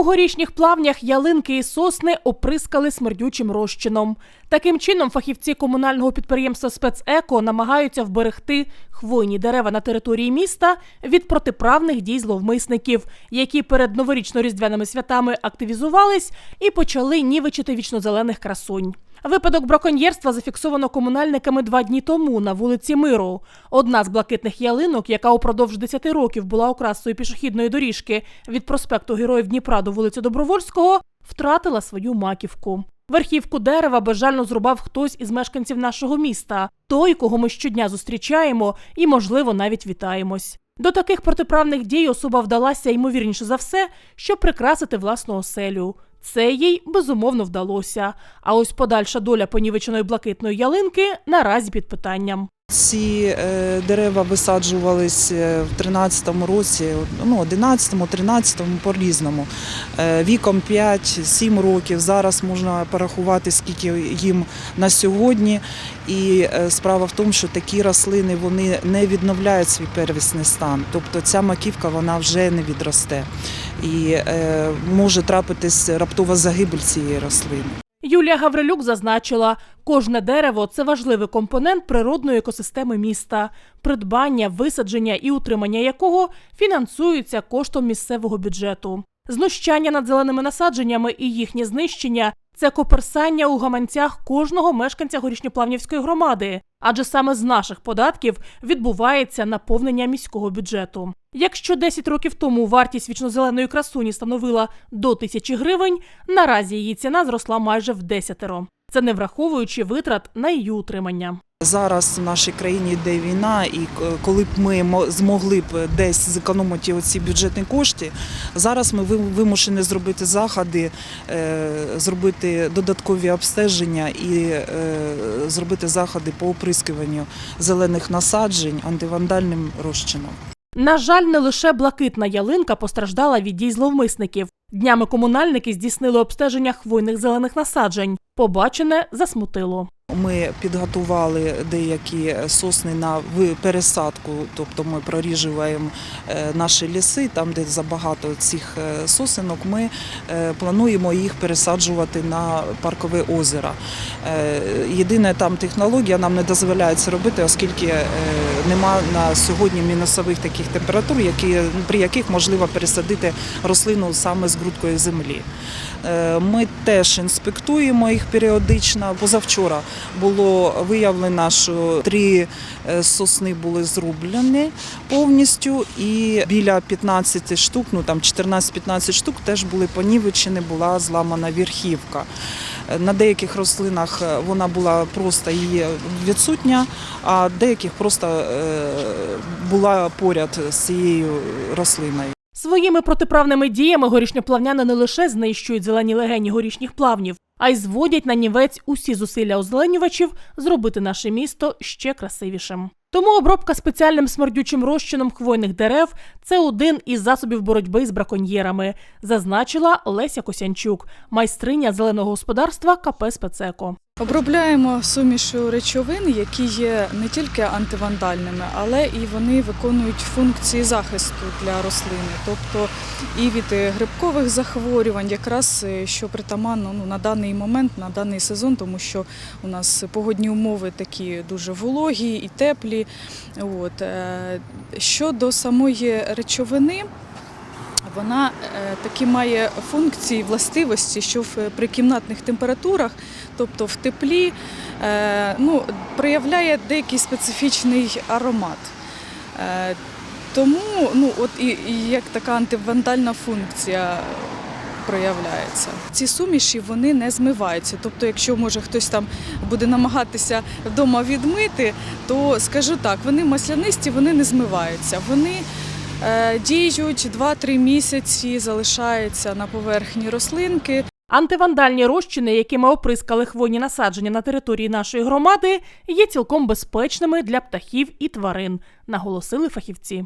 У горішніх плавнях ялинки і сосни оприскали смердючим розчином. Таким чином, фахівці комунального підприємства спецеко намагаються вберегти хвойні дерева на території міста від протиправних дій зловмисників, які перед новорічно-різдвяними святами активізувались і почали нівечити вічнозелених красунь. Випадок браконьєрства зафіксовано комунальниками два дні тому на вулиці Миру. Одна з блакитних ялинок, яка упродовж 10 років була окрасою пішохідної доріжки від проспекту Героїв Дніпра до вулиці Добровольського, втратила свою маківку. Верхівку дерева безжально зрубав хтось із мешканців нашого міста, той, кого ми щодня зустрічаємо і, можливо, навіть вітаємось. До таких протиправних дій особа вдалася ймовірніше за все, щоб прикрасити власну оселю. Це їй безумовно вдалося. А ось подальша доля понівеченої блакитної ялинки наразі під питанням. Ці е, дерева висаджувались е, в 13-му році, ну 11-му, 13-му по-різному. Е, Віком 5-7 років. Зараз можна порахувати, скільки їм на сьогодні. І е, справа в тому, що такі рослини вони не відновляють свій первісний стан. Тобто ця маківка вона вже не відросте. І е, може трапитись раптова загибель цієї рослини. Юлія Гаврилюк зазначила, кожне дерево це важливий компонент природної екосистеми міста, придбання, висадження і утримання якого фінансуються коштом місцевого бюджету. Знущання над зеленими насадженнями і їхнє знищення це коперсання у гаманцях кожного мешканця горішньоплавнівської громади, адже саме з наших податків відбувається наповнення міського бюджету. Якщо 10 років тому вартість вічнозеленої красуні становила до тисячі гривень, наразі її ціна зросла майже в десятеро. Це не враховуючи витрат на її утримання. Зараз в нашій країні йде війна, і коли б ми мо- змогли б десь зекономити оці бюджетні кошти, зараз ми вимушені зробити заходи, е, зробити додаткові обстеження і е, зробити заходи по оприскуванню зелених насаджень антивандальним розчином. На жаль, не лише блакитна ялинка постраждала від дій зловмисників. Днями комунальники здійснили обстеження хвойних зелених насаджень. Побачене засмутило. Ми підготували деякі сосни на пересадку, тобто ми проріжуємо е, наші ліси, там, де забагато цих е, сосенок, ми е, плануємо їх пересаджувати на паркове озеро. Єдина там технологія нам не дозволяє це робити, оскільки нема на сьогодні мінусових таких температур, при яких можливо пересадити рослину саме з ґрунткої землі. Ми теж інспектуємо їх періодично. Позавчора було виявлено, що три е, сосни були зрублені повністю, і біля 15 штук, ну там 14-15 штук, теж були понівечені, була зламана верхівка. Е, На деяких рослинах е, вона була просто її відсутня, а деяких просто була поряд з цією рослиною. Своїми протиправними діями горішньоплавняни не лише знищують зелені легені горішніх плавнів, а й зводять на нівець усі зусилля озеленювачів зробити наше місто ще красивішим. Тому обробка спеціальним смердючим розчином хвойних дерев це один із засобів боротьби з браконьєрами, зазначила Леся Косянчук, майстриня зеленого господарства КП «Спецеко». Обробляємо сумішу речовин, які є не тільки антивандальними, але і вони виконують функції захисту для рослини, тобто і від е, грибкових захворювань, якраз е, що притаманно ну, на даний момент, на даний сезон, тому що у нас погодні умови такі дуже вологі і теплі. От. е, Щодо самої речовини, вона е, такі має функції, властивості, що в при кімнатних температурах, тобто в теплі, е, ну, проявляє деякий специфічний аромат. Е, Тому ну, от і, і як така антивандальна функція проявляється. Ці суміші вони не змиваються. Тобто, якщо може хтось там буде намагатися вдома відмити, то скажу так, вони маслянисті, вони не змиваються. Вони Е, Діють 2-3 місяці, залишаються на поверхні рослинки. Антивандальні розчини, якими оприскали хвойні насадження на території нашої громади, є цілком безпечними для птахів і тварин, наголосили фахівці.